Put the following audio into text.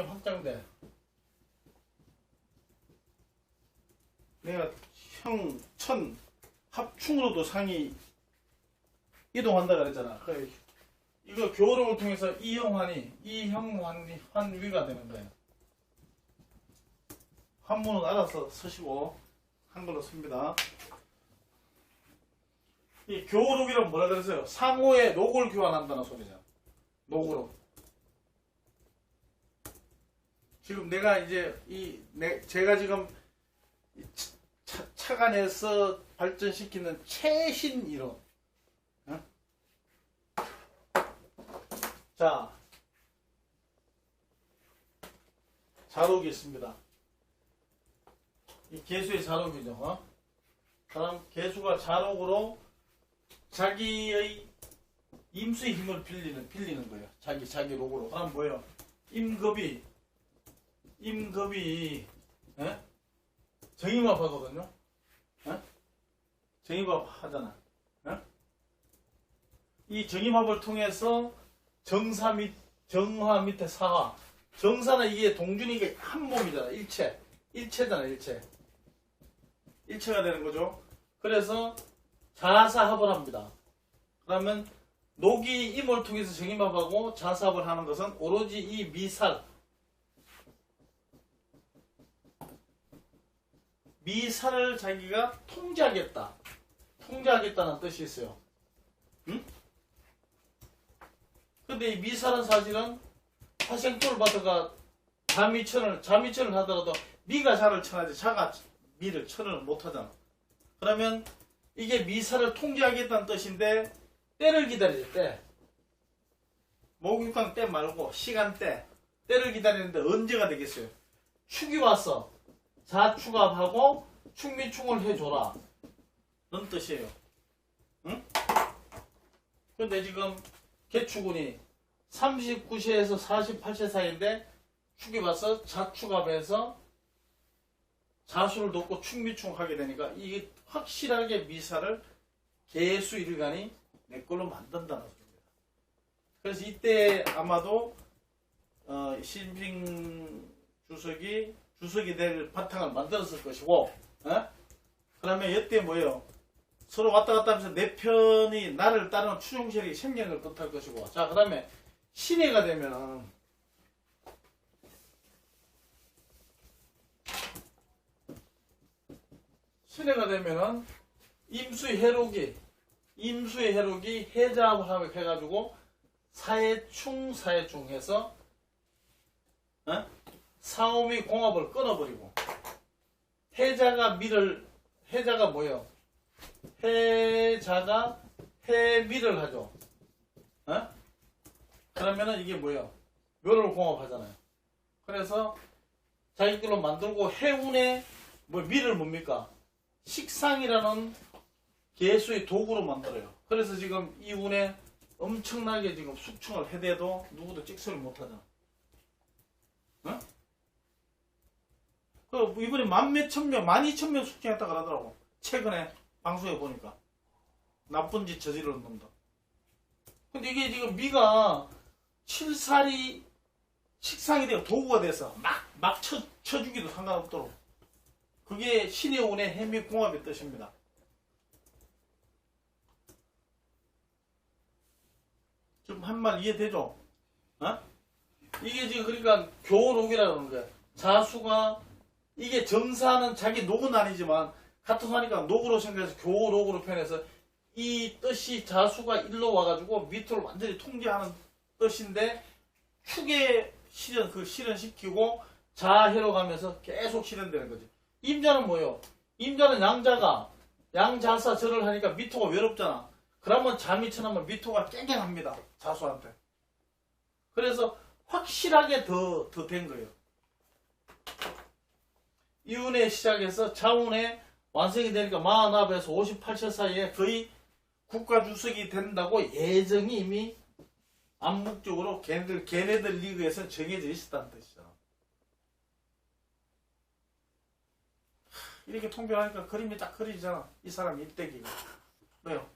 확장돼. 내가 형, 천, 합충으로도 상이 이동한다 그랬잖아. 이거 교호록을 통해서 이형환이, 이형환이 환위가 되는 거예요. 한문은 알아서 쓰시고, 한글로 씁니다. 이 교호록이란 뭐라 그랬어요? 상호의 녹을 교환한다는 소리죠. 녹으로. 지금 내가 이제 이 내, 제가 지금 이 차, 차관에서 발전시키는 최신 이론. 어? 자, 자록이 있습니다. 이 개수의 자록이죠. 어? 사람 개수가 자록으로 자기의 임수의 힘을 빌리는 빌리는 거예요. 자기 자기 록으로. 그럼 뭐예요? 임급이 임금이 에? 정임합 하거든요. 에? 정임합 하잖아. 에? 이 정임합을 통해서 정사 밑 정화 밑에 사화. 정사는 이게 동준이가 한 몸이잖아. 일체. 일체잖아. 일체. 일체가 되는 거죠. 그래서 자사합을 합니다. 그러면 녹이 임을 통해서 정임합하고 자사합을 하는 것은 오로지 이 미살 미사를 자기가 통제하겠다. 통제하겠다는 뜻이 있어요. 응? 근데 이 미사는 사실은 화생토를 받다가 자미천을, 자미천을 하더라도 미가 자를 천하지 자가 미를 천을 못하잖아. 그러면 이게 미사를 통제하겠다는 뜻인데 때를 기다릴 때 목욕탕 때 말고 시간 때 때를 기다리는데 언제가 되겠어요? 축이 왔어. 자축합하고 축미축을 해줘라. 는 뜻이에요. 응? 근데 지금 개축운이 39세에서 48세 사이인데 축이 와서 자축합해서 자수를 놓고 축미축 하게 되니까 이게 확실하게 미사를 개수 일간이 내 걸로 만든다는 소리입니다. 그래서 이때 아마도 어, 시진핑 주석이 주석이 될 바탕을 만들었을 것이고, 어? 그러면 이때 뭐예요? 서로 왔다 갔다 하면서 내 편이 나를 따르는 생기는 걸 뜻할 것이고, 자, 그 다음에 신해가 되면, 신해가 되면은 임수의 해록이, 임수의 해록이 해자합을 해가지고 사해충, 사해충 해서, 어? 사오미 공합을 끊어버리고 해자가 미를 해자가 뭐예요? 해자가 해미를 하죠. 어? 그러면은 이게 뭐예요? 묘를 공합하잖아요. 그래서 자기들로 만들고 해운의 뭐 미를 뭡니까? 식상이라는 개수의 도구로 만들어요. 그래서 지금 이 운에 엄청나게 지금 숙충을 해대도 누구도 찍소를 못하잖아. 어? 그 이번에 만 몇천 명, 만 이천 명 숙청했다 그러더라고. 최근에 방송에 보니까 나쁜 짓 저지르는 놈들. 근데 이게 지금 미가 칠살이 식상이 되고 도구가 돼서 막, 막 쳐, 쳐주기도 상관없도록. 그게 신의 운의 해미공합의 뜻입니다. 좀 한 말 이해되죠? 어? 이게 지금 그러니까 교록이라는 거야. 자수가 이게 정사는 자기 녹은 아니지만 같은 하니까 녹으로 생각해서 교록으로 표현해서 이 뜻이 자수가 일로 와가지고 밑으로 완전히 통제하는 뜻인데 축에 실현 그 실현시키고 자해로 가면서 계속 실현되는 거지. 임자는 뭐요? 임자는 양자가 양자사 절을 하니까 미토가 외롭잖아. 그러면 자미천하면 미토가 깽깽합니다. 자수한테. 그래서 확실하게 더 더 된 거예요. 이운의 시작해서 자운의 완성이 되니까 49에서 58세 사이에 거의 국가 주석이 된다고 예정이 이미 암묵적으로 걔네들, 걔네들 리그에서 정해져 있었다는 뜻이죠. 이렇게 통변하니까 그림이 딱 그리잖아. 이 사람 일대기가. 왜요?